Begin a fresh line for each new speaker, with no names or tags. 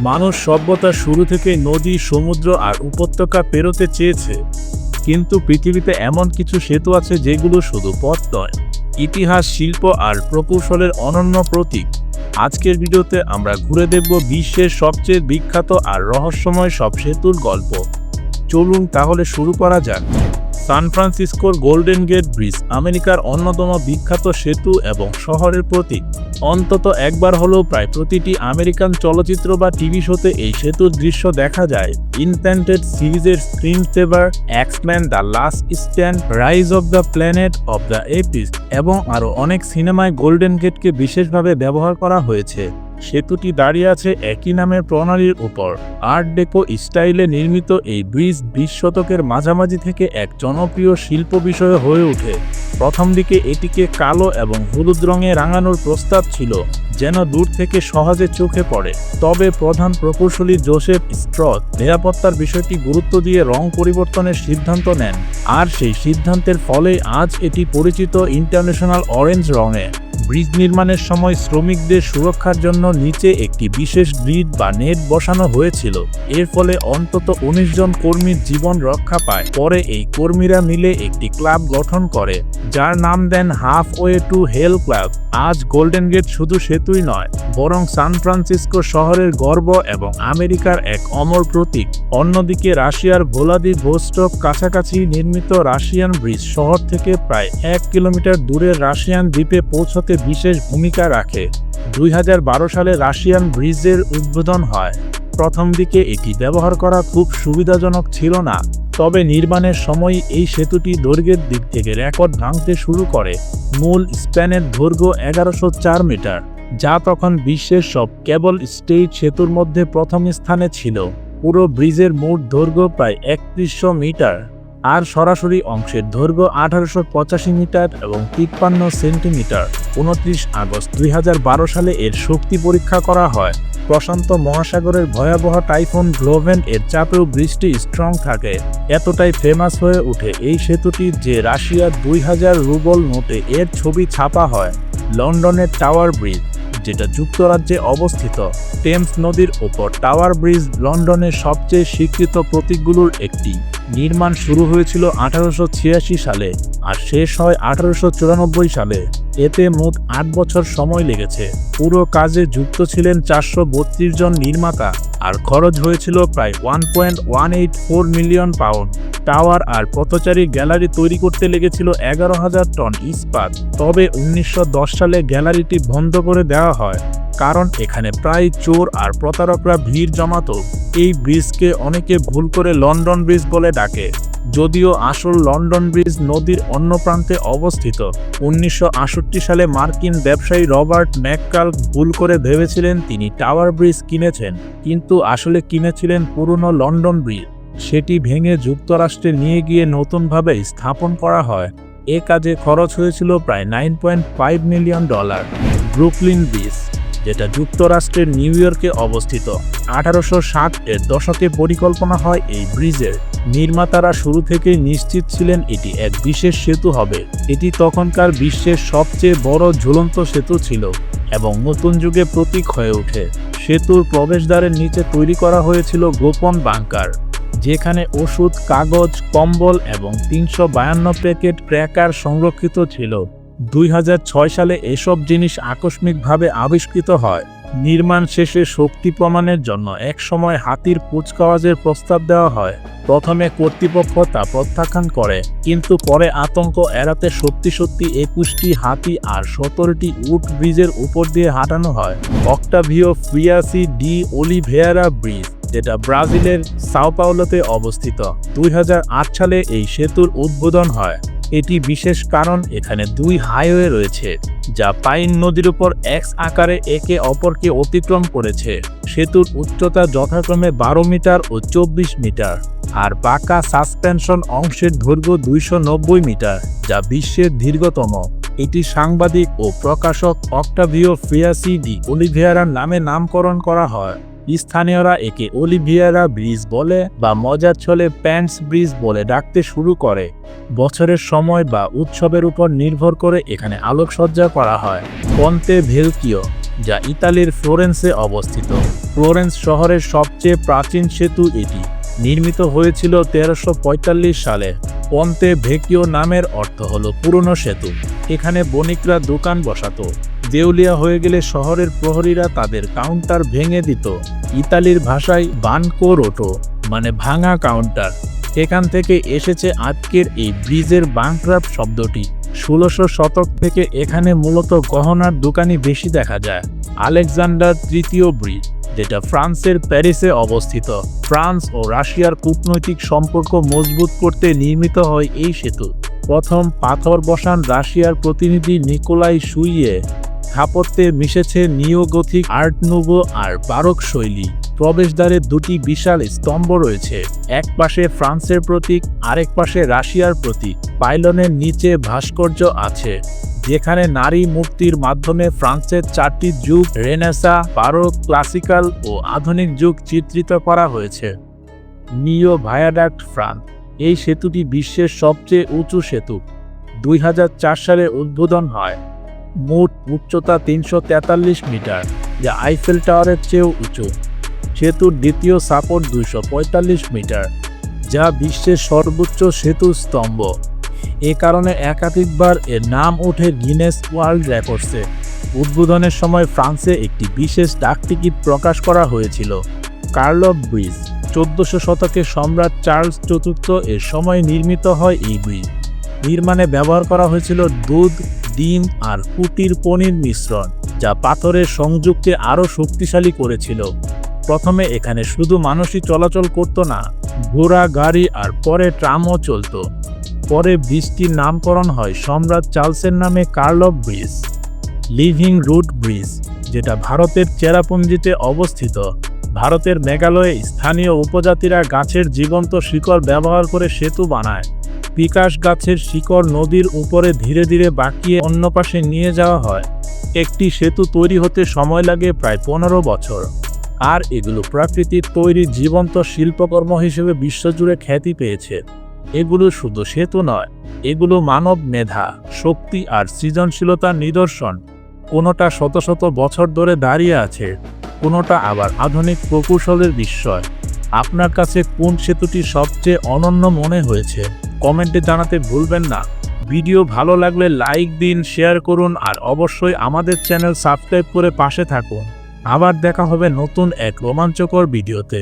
মানুষ সভ্যতা শুরু থেকে নদী, সমুদ্র আর উপত্যকা পেরোতে চেয়েছে। কিন্তু পৃথিবীতে এমন কিছু সেতু আছে যেগুলো শুধু পথ নয়, ইতিহাস, শিল্প আর প্রকৌশলের অনন্য প্রতীক। আজকের ভিডিওতে আমরা ঘুরে দেখব বিশ্বের সবচেয়ে বিখ্যাত আর রহস্যময় সব সেতুর গল্প। চলুন তাহলে শুরু করা যাক। সান ফ্রান্সিসকোর গোল্ডেন গেট ব্রিজ, আমেরিকার অন্যতম বিখ্যাত সেতু এবং শহরের প্রতীক। অন্তত একবার হলেও প্রায় প্রতিটি আমেরিকান চলচ্চিত্র বা টিভি শোতে এই সেতুর দৃশ্য দেখা যায়। ইনপ্যান্টেড সিরিজের screen saver X Men the Last Stand Rise of the Planet of the Apes এবং আরও অনেক সিনেমায় গোল্ডেন গেটকে বিশেষভাবে ব্যবহার করা হয়েছে। সেতুটি দাঁড়িয়ে আছে একই নামের প্রণালীর উপর। আর্ট ডেকো স্টাইলে নির্মিত এই ব্রিজ বিশ শতকের মাঝামাঝি থেকে এক জনপ্রিয় শিল্প বিষয় হয়ে ওঠে। প্রথম দিকে এটিকে কালো এবং হলুদ রঙে রাঙানোর প্রস্তাব ছিল, যেন দূর থেকে সহজে চোখে পড়ে। তবে প্রধান প্রকৌশলী জোসেফ স্ট্রথ নিরাপত্তার বিষয়টি গুরুত্ব দিয়ে রং পরিবর্তনের সিদ্ধান্ত নেন। আর সেই সিদ্ধান্তের ফলে আজ এটি পরিচিত ইন্টারন্যাশনাল অরেঞ্জ রঙে। ব্রিজ নির্মাণের সময় শ্রমিকদের সুরক্ষার জন্য নিচে একটি বিশেষ গ্রিড বা নেট বসানো হয়েছিল। এর ফলে অন্তত উনিশ জন কর্মীর জীবন রক্ষা পায়। পরে এই কর্মীরা মিলে একটি ক্লাব গঠন করে, যার নাম দেন Half Way to Hell Club. আজ গোল্ডেন গেট শুধু সেতুই নয় বরং সান ফ্রান্সিসকো শহরের গর্ব এবং আমেরিকার এক অমর প্রতীক। অন্যদিকে রাশিয়ার ভোলাদি ভোস্টক কাছাকাছি নির্মিত রাশিয়ান ব্রিজ শহর থেকে প্রায় এক কিলোমিটার দূরের রাশিয়ান দ্বীপে পৌঁছতে বিশেষ ভূমিকা রাখে। দুই হাজার বারো সালে রাশিয়ান ব্রিজের উদ্বোধন হয়। প্রথম দিকে এটি ব্যবহার করা খুব সুবিধাজনক ছিল না, তবে নির্মাণের সময় এই সেতুটি দৈর্ঘ্যের দিক থেকে রেকর্ড ভাঙতে শুরু করে। মূল স্প্যানের দৈর্ঘ্য এগারোশো মিটার। যা তখন বিশ্বের সব কেবল স্টেট সেতুর মধ্যে প্রথম স্থানে ছিল। পুরো ব্রিজের মোট দৈর্ঘ্য প্রায় একত্রিশশো মিটার, আর সরাসরি অংশের দৈর্ঘ্য আঠারোশো পঁচাশি মিটার এবং তিপ্পান্ন সেন্টিমিটার। উনত্রিশ আগস্ট দুই হাজার বারো সালে এর শক্তি পরীক্ষা করা হয়। প্রশান্ত মহাসাগরের ভয়াবহ টাইফুন গ্লোভেন এর চাপেও বৃষ্টি স্ট্রং থাকে। এতটাই ফেমাস হয়ে ওঠে এই সেতুটি যে রাশিয়ার দুই হাজার রুবল নোটে এর ছবি ছাপা হয়। লন্ডনের টাওয়ার ব্রিজ। যেটা যুক্তরাজ্যে অবস্থিত। টেমস নদীর ওপর টাওয়ার ব্রিজ লন্ডনের সবচেয়ে স্বীকৃত প্রতীকগুলোর একটি। নির্মাণ শুরু হয়েছিল আঠারোশো ছিয়াশি সালে আর শেষ হয় আঠারোশো চুরানব্বই সালে। এতে মোট আট বছর সময় লেগেছে। পুরো কাজে যুক্ত ছিলেন চারশো বত্রিশ জন নির্মাতা আর খরচ হয়েছিল প্রায় one point one eight four million pound. Tower আর পথচারী গ্যালারি তৈরি করতে লেগেছিল এগারো হাজার টন ইস্পাত। তবে উনিশশো দশ সালে গ্যালারিটি বন্ধ করে দেওয়া হয়। কারণ এখানে প্রায় চোর আর প্রতারকরা ভিড় জমাত। এই ব্রিজকে অনেকে ভুল করে লন্ডন ব্রিজ বলে ডাকে। যদিও আসল লন্ডন ব্রিজ নদীর অন্য প্রান্তে অবস্থিত। উনিশশো সালে মার্কিন ব্যবসায়ী রবার্ট ম্যাককাল ভুল করে ভেবেছিলেন তিনি টাওয়ার ব্রিজ কিনেছেন, কিন্তু আসলে কিনেছিলেন পুরনো লন্ডন ব্রিজ। সেটি ভেঙে যুক্তরাষ্ট্রে নিয়ে গিয়ে নতুনভাবে স্থাপন করা হয়। এ কাজে খরচ হয়েছিল প্রায় nine point five million dollar. Brooklyn Bridge. যেটা যুক্তরাষ্ট্রের নিউ ইয়র্কে অবস্থিত। আঠারোশো ষাট এর দশকে পরিকল্পনা হয় এই ব্রিজের। নির্মাতারা শুরু থেকেই নিশ্চিত ছিলেন এটি এক বিশেষ সেতু হবে। এটি তখনকার বিশ্বের সবচেয়ে বড় ঝুলন্ত সেতু ছিল এবং নতুন যুগে প্রতীক হয়ে ওঠে। সেতুর প্রবেশদ্বারের নিচে তৈরি করা হয়েছিল গোপন বাংকার, যেখানে ওষুধ, কাগজ, কম্বল এবং তিনশো বায়ান্ন প্যাকেট ক্র্যাকার সংরক্ষিত ছিল। দুই হাজার ছয় সালে এসব জিনিস আকস্মিকভাবে আবিষ্কৃত হয়। নির্মাণ শেষে শক্তি প্রমাণের জন্য একসময় হাতির কুচকাওয়াজের প্রস্তাব দেওয়া হয়। প্রথমে কর্তৃপক্ষ তা প্রত্যাখ্যান করে, কিন্তু পরে আতঙ্ক এড়াতে সত্যি সত্যি একুশটি হাতি আর সতেরোটি উট ব্রিজের উপর দিয়ে হাঁটানো হয়। Octavio Frias de Oliveira bridge, যেটা ব্রাজিলের সাওপাওলোতে অবস্থিত, দুই হাজার আট সালে এই সেতুর উদ্বোধন হয়। এটি বিশেষ কারণ এখানে দুই হাইওয়ে রয়েছে, যা পাইন নদীর উপর এক্স আকারে একে অপরকে অতিক্রম করেছে। সেতুর উচ্চতা যথাক্রমে বারো মিটার ও চব্বিশ মিটার, আর বাঁকা সাসপেনশন অংশের দৈর্ঘ্য দুইশো নব্বই মিটার, যা বিশ্বের দীর্ঘতম। এটি সাংবাদিক ও প্রকাশক অক্টাভিও ফ্রিয়াসি ডি অলিভিয়ারার নামে নামকরণ করা হয়। স্থানীয়রা একে অলিভিয়ারা ব্রিজ বলে বা মজার ছলে প্যান্টস ব্রিজ বলে ডাকতে শুরু করে। বছরের সময় বা উৎসবের উপর নির্ভর করে এখানে আলোকসজ্জা করা হয়। পন্তে ভেলকিও, যা ইতালির ফ্লোরেন্সে অবস্থিত। ফ্লোরেন্স শহরের সবচেয়ে প্রাচীন সেতু এটি। নির্মিত হয়েছিল তেরোশো সালে। পন্তে ভেকিও নামের অর্থ হলো পুরনো সেতু। এখানে বণিকরা দোকান বসাতো। দেউলিয়া হয়ে গেলে শহরের প্রহরীরা তাদের কাউন্টার ভেঙে দিত। ইতালির ভাষায় বানকো রোটো মানে ভাঙা কাউন্টার এখান থেকে এসেছে আজকের এই ব্রিজের বাংক্রাফ্ট শব্দটি। ষোলোশো শতক থেকে এখানে মূলত গহনার দোকানই বেশি দেখা যায়। আলেকজান্ডার তৃতীয় ব্রিজ, যেটা ফ্রান্সের প্যারিসে অবস্থিত। ফ্রান্স ও রাশিয়ার কূটনৈতিক সম্পর্ক মজবুত করতে নির্মিত হয় এই সেতু। প্রথম পাথর বসান রাশিয়ার প্রতিনিধি নিকোলাই সুইয়ে স্থাপত্যে মিশেছে নিওগথিক আর্ট নুভো আর বারক শৈলী। প্রবেশদ্বারে দুটি বিশাল স্তম্ভ রয়েছে, এক পাশে ফ্রান্সের প্রতীক, আরেক পাশে রাশিয়ার প্রতীক। পাইলনের নিচে ভাস্কর্য আছে, যেখানে নারী মূর্তির মাধ্যমে ফ্রান্সের চারটি যুগ, রেনেসা, বারোক, ক্লাসিক্যাল ও আধুনিক যুগ চিত্রিত করা হয়েছে। নিও ভায়াডাক্ট ফ্রান্স, এই সেতুটি বিশ্বের সবচেয়ে উঁচু সেতু। দুই হাজার চার সালে উদ্বোধন হয়। মোট উচ্চতা তিনশো তেতাল্লিশ মিটার, যা আইফেল টাওয়ারের চেয়েও উঁচু। সেতুর দ্বিতীয় সাপোর্ট পঁয়তাল্লিশ মিটার, যা বিশ্বের সর্বোচ্চ সেতু স্তম্ভ। এ কারণে একাধিকবার এর নাম ওঠে গিনেস ওয়ার্ল্ড রেকর্ডসে। উদ্বোধনের সময় ফ্রান্সে একটি বিশেষ ডাকটিকিট প্রকাশ করা হয়েছিল। কার্লভ ব্রিজ চোদ্দশো শতকে সম্রাট চার্লস চতুর্থ এর সময় নির্মিত হয় এই ব্রিজ নির্মাণে ব্যবহার করা হয়েছিল দুধ ডিম আর কুটির পনির মিশ্রণ, যা পাথরের সংযুক্তি আরও শক্তিশালী করেছিল। প্রথমে এখানে শুধু মানুষই চলাচল করত না, ঘোড়া, গাড়ি আর পরে ট্রামও চলতো। পরে ব্রিজটির নামকরণ হয় সম্রাট চার্লসের নামে Karlov Bridge, Living Root Bridge, যেটা ভারতের চেরাপুঞ্জিতে অবস্থিত। ভারতের মেঘালয়ে স্থানীয় উপজাতিরা গাছের জীবন্ত শিকড় ব্যবহার করে সেতু বানায়। পিকাশ গাছের শিকড় নদীর উপরে ধীরে ধীরে বাঁকিয়ে অন্য পাশে নিয়ে যাওয়া হয়। একটি সেতু তৈরি হতে সময় লাগে প্রায় পনেরো বছর। আর এগুলো প্রাকৃতিক তৈরি জীবন্ত শিল্পকর্ম হিসেবে বিশ্বজুড়ে খ্যাতি পেয়েছে। এগুলো শুধু সেতু নয়, এগুলো মানব মেধা, শক্তি আর সৃজনশীলতার নিদর্শন। কোনোটা শত শত বছর ধরে দাঁড়িয়ে আছে, কোনোটা আবার আধুনিক প্রকৌশলের বিস্ময়। আপনার কাছে কোন সেতুটি সবচেয়ে অনন্য মনে হয়েছে? কমেন্টে জানাতে ভুলবেন না। ভিডিও ভালো লাগলে লাইক দিন, শেয়ার করুন আর অবশ্যই আমাদের চ্যানেল সাবস্ক্রাইব করে পাশে থাকুন। আবার দেখা হবে নতুন এক রোমাঞ্চকর ভিডিওতে।